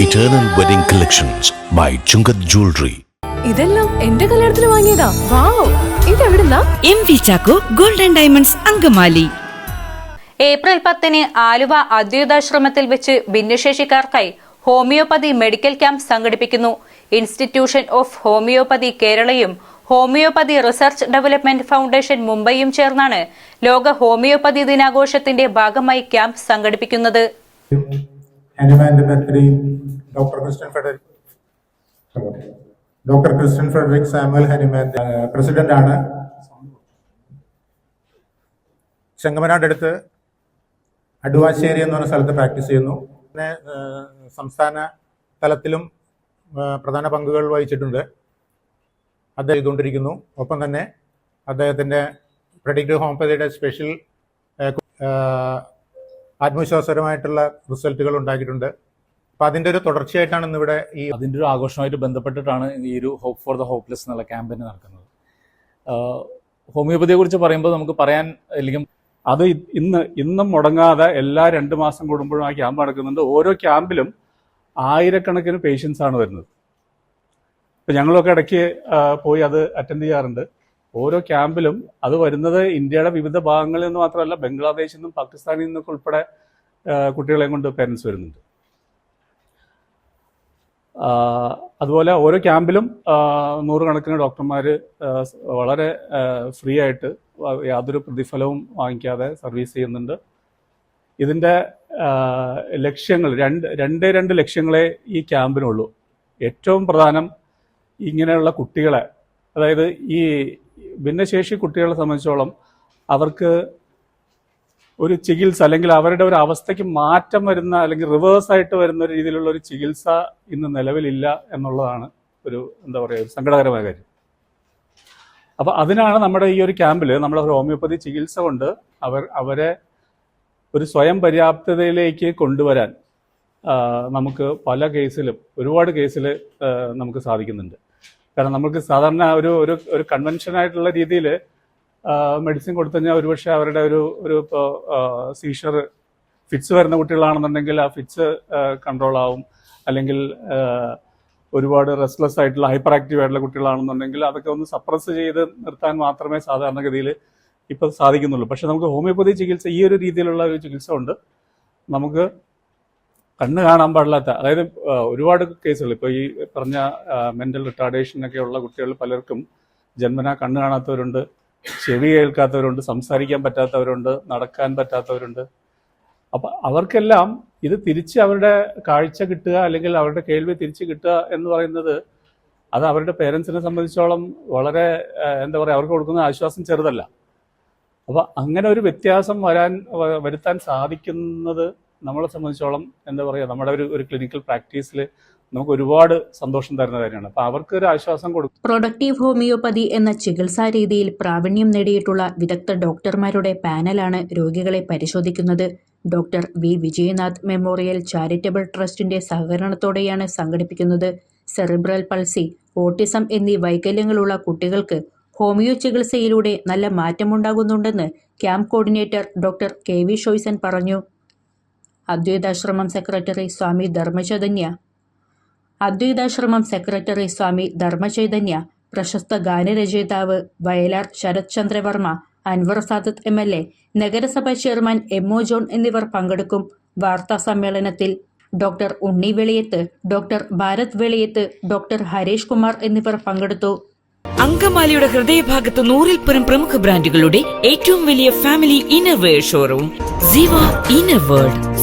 Eternal Wedding Collections by Chungath Jewelry. ഇതെല്ലാം എന്റെ കല്യാണത്തിന് വാങ്ങിയതാ. Wow. ഇതെവിടുന്നാ? M V Chacko golden diamonds Angamaly. April പത്തിന് ആലുവ അദ്വൈതാശ്രമത്തിൽ വെച്ച് ഭിന്നശേഷിക്കാർക്കായി ഹോമിയോപ്പതി മെഡിക്കൽ ക്യാമ്പ് സംഘടിപ്പിക്കുന്നു. ഇൻസ്റ്റിറ്റ്യൂഷൻ ഓഫ് ഹോമിയോപ്പതി കേരളയും ഹോമിയോപ്പതി റിസർച്ച് ഡെവലപ്മെന്റ് ഫൗണ്ടേഷൻ മുംബൈയും ചേർന്നാണ് ലോക ഹോമിയോപ്പതി ദിനാഘോഷത്തിന്റെ ഭാഗമായി ക്യാമ്പ് സംഘടിപ്പിക്കുന്നത്. ഹനുമാന്റെ birthday doctor Christian Frederick doctor Christian Frederick Samuel Hahnemann president ആണ്. ചെങ്ങമനാട് അടുത്ത് അടുവാശ്ശേരി എന്ന് പറഞ്ഞ സ്ഥലത്ത് പ്രാക്ടീസ് ചെയ്യുന്നു. പിന്നെ സംസ്ഥാന തലത്തിലും പ്രധാന പങ്കുകൾ വഹിച്ചിട്ടുണ്ട്. അദ്ദേഹം ചെയ്തുകൊണ്ടിരിക്കുന്നു. ഒപ്പം തന്നെ അദ്ദേഹത്തിന്റെ പ്രഡിക്റ്റീവ് ഹോമിയോപ്പതിയുടെ സ്പെഷ്യൽ ആത്മവിശ്വാസപരമായിട്ടുള്ള റിസൾട്ടുകൾ ഉണ്ടാക്കിയിട്ടുണ്ട്. അപ്പൊ അതിന്റെ ഒരു തുടർച്ചയായിട്ടാണ് ഇന്നിവിടെ ഈ അതിന്റെ ഒരു ആഘോഷമായിട്ട് ബന്ധപ്പെട്ടിട്ടാണ് ഈ ഒരു ഹോപ്പ് ഫോർ ദ ഹോപ്പ്ലെസ് എന്നുള്ള ക്യാമ്പയിൻ നടക്കുന്നത്. ഹോമിയോപ്പതിയെ കുറിച്ച് പറയുമ്പോൾ നമുക്ക് പറയാൻ അല്ലെങ്കിൽ അത് ഇന്ന് ഇന്നും മുടങ്ങാതെ എല്ലാ രണ്ട് മാസം കൂടുമ്പോഴും ആ ക്യാമ്പ് നടക്കുന്നുണ്ട്. ഓരോ ക്യാമ്പിലും ആയിരക്കണക്കിന് പേഷ്യൻസ് ആണ് വരുന്നത്. ഇപ്പം ഞങ്ങളൊക്കെ ഇടയ്ക്ക് പോയി അത് അറ്റൻഡ് ചെയ്യാറുണ്ട്. ഓരോ ക്യാമ്പിലും അത് വരുന്നത് ഇന്ത്യയുടെ വിവിധ ഭാഗങ്ങളിൽ നിന്ന് മാത്രമല്ല ബംഗ്ലാദേശിൽ നിന്നും പാകിസ്ഥാനിൽ നിന്നൊക്കെ ഉൾപ്പെടെ കുട്ടികളെ കൊണ്ട് പേരൻസ് വരുന്നുണ്ട്. അതുപോലെ ഓരോ ക്യാമ്പിലും നൂറുകണക്കിന് ഡോക്ടർമാർ വളരെ ഫ്രീ ആയിട്ട് യാതൊരു പ്രതിഫലവും വാങ്ങിക്കാതെ സർവീസ് ചെയ്യുന്നുണ്ട്. ഇതിന്റെ ലക്ഷ്യങ്ങൾ രണ്ട് രണ്ട് രണ്ട് ലക്ഷ്യങ്ങളെ ഈ ക്യാമ്പിനുള്ളൂ. ഏറ്റവും പ്രധാനം ഇങ്ങനെയുള്ള കുട്ടികളെ അതായത് ഈ ഭിന്നശേഷി കുട്ടികളെ സംബന്ധിച്ചോളം അവർക്ക് ഒരു ചികിത്സ അല്ലെങ്കിൽ അവരുടെ ഒരു അവസ്ഥയ്ക്ക് മാറ്റം വരുന്ന അല്ലെങ്കിൽ റിവേഴ്സ് ആയിട്ട് വരുന്ന ഒരു രീതിയിലുള്ള ഒരു ചികിത്സ ഇന്ന് നിലവിലില്ല എന്നുള്ളതാണ് ഒരു എന്താ പറയുക ഒരു സങ്കടകരമായ കാര്യം. അപ്പോൾ അതിനാണ് നമ്മുടെ ഈ ഒരു ക്യാമ്പിൽ നമ്മൾ ഹോമിയോപ്പതി ചികിത്സ കൊണ്ട് അവർ അവരെ ഒരു സ്വയം പര്യാപ്തതയിലേക്ക് കൊണ്ടുവരാൻ നമുക്ക് പല കേസിലും ഒരുപാട് കേസിൽ നമുക്ക് സാധിക്കുന്നുണ്ട്. കാരണം നമുക്ക് സാധാരണ ഒരു ഒരു ഒരു കൺവെൻഷൻ ആയിട്ടുള്ള രീതിയിൽ മെഡിസിൻ കൊടുത്തു കഴിഞ്ഞാൽ ഒരുപക്ഷെ അവരുടെ ഒരു ഒരു ഇപ്പോൾ സീഷർ ഫിറ്റ്സ് വരുന്ന കുട്ടികളാണെന്നുണ്ടെങ്കിൽ ആ ഫിറ്റ്സ് കൺട്രോൾ ആവും. അല്ലെങ്കിൽ ഒരുപാട് റെസ്റ്റ്ലെസ് ആയിട്ടുള്ള ഹൈപ്പർ ആക്റ്റീവ് ആയിട്ടുള്ള കുട്ടികളാണെന്നുണ്ടെങ്കിൽ അതൊക്കെ ഒന്ന് സപ്രസ് ചെയ്ത് നിർത്താൻ മാത്രമേ സാധാരണഗതിയിൽ ഇപ്പം സാധിക്കുന്നുള്ളൂ. പക്ഷെ നമുക്ക് ഹോമിയോപ്പതി ചികിത്സ ഈ ഒരു രീതിയിലുള്ള ഒരു ചികിത്സ ഉണ്ട്. നമുക്ക് കണ്ണ് കാണാൻ പാടില്ലാത്ത അതായത് ഒരുപാട് കേസുകൾ. ഇപ്പോൾ ഈ പറഞ്ഞ മെന്റൽ റിട്ടാർഡേഷൻ ഒക്കെ ഉള്ള കുട്ടികൾ പലർക്കും ജന്മനാ കണ്ണ് കാണാത്തവരുണ്ട് ചെവി കേൾക്കാത്തവരുണ്ട് സംസാരിക്കാൻ പറ്റാത്തവരുണ്ട് നടക്കാൻ പറ്റാത്തവരുണ്ട്. അപ്പൊ അവർക്കെല്ലാം ഇത് തിരിച്ച് അവരുടെ കാഴ്ച കിട്ടുക അല്ലെങ്കിൽ അവരുടെ കേൾവി തിരിച്ച് കിട്ടുക എന്ന് പറയുന്നത് അത് അവരുടെ പേരൻസിനെ സംബന്ധിച്ചോളം വളരെ എന്താ പറയുക അവർക്ക് കൊടുക്കുന്ന ആശ്വാസം ചെറുതല്ല. അപ്പൊ അങ്ങനെ ഒരു വ്യത്യാസം വരാൻ വരുത്താൻ സാധിക്കുന്നത് നമ്മളെ സംബന്ധിച്ചോളം എന്താ പറയുക നമ്മുടെ ഒരു ഒരു ക്ലിനിക്കൽ പ്രാക്ടീസിൽ നമുക്ക് ഒരുപാട് സന്തോഷം തരുന്ന കാര്യമാണ്. അപ്പൊ അവർക്ക് ഒരു ആശ്വാസം കൊടുക്കും പ്രൊഡക്റ്റീവ് ഹോമിയോപ്പതി എന്ന ചികിത്സാ രീതിയിൽ പ്രാവീണ്യം നേടിയിട്ടുള്ള വിദഗ്ധ ഡോക്ടർമാരുടെ പാനലാണ് രോഗികളെ പരിശോധിക്കുന്നത്. Doctor V. Vijayanath memorial charitable ട്രസ്റ്റിന്റെ സഹകരണത്തോടെയാണ് സംഘടിപ്പിക്കുന്നത്. സെറിബ്രൽ പൾസി ഓട്ടിസം എന്നീ വൈകല്യങ്ങളുള്ള കുട്ടികൾക്ക് ഹോമിയോ ചികിത്സയിലൂടെ നല്ല മാറ്റമുണ്ടാകുന്നുണ്ടെന്ന് camp coordinator doctor K V Shoyson പറഞ്ഞു. അദ്വൈതാശ്രമം സെക്രട്ടറി സ്വാമി ധർമ്മചൈതന്യ. അദ്വൈതാശ്രമം സെക്രട്ടറി സ്വാമി ധർമ്മചൈതന്യ പ്രശസ്ത ഗാനരചയിതാവ് Vayalar Sarath Chandravarma Anwar Sadath M L A നഗരസഭാ ചെയർമാൻ എം ഒ ജോൺ എന്നിവർ പങ്കെടുക്കും. വാർത്താ സമ്മേളനത്തിൽ doctor Unni Veliyath doctor Bharat Veliyath doctor Harish Kumar എന്നിവർ പങ്കെടുത്തു. അങ്കമാലിയുടെ ഹൃദയഭാഗത്ത് നൂറിൽ പരം പ്രമുഖ ബ്രാൻഡുകളുടെ ഏറ്റവും വലിയ family innerwear showroom Inner World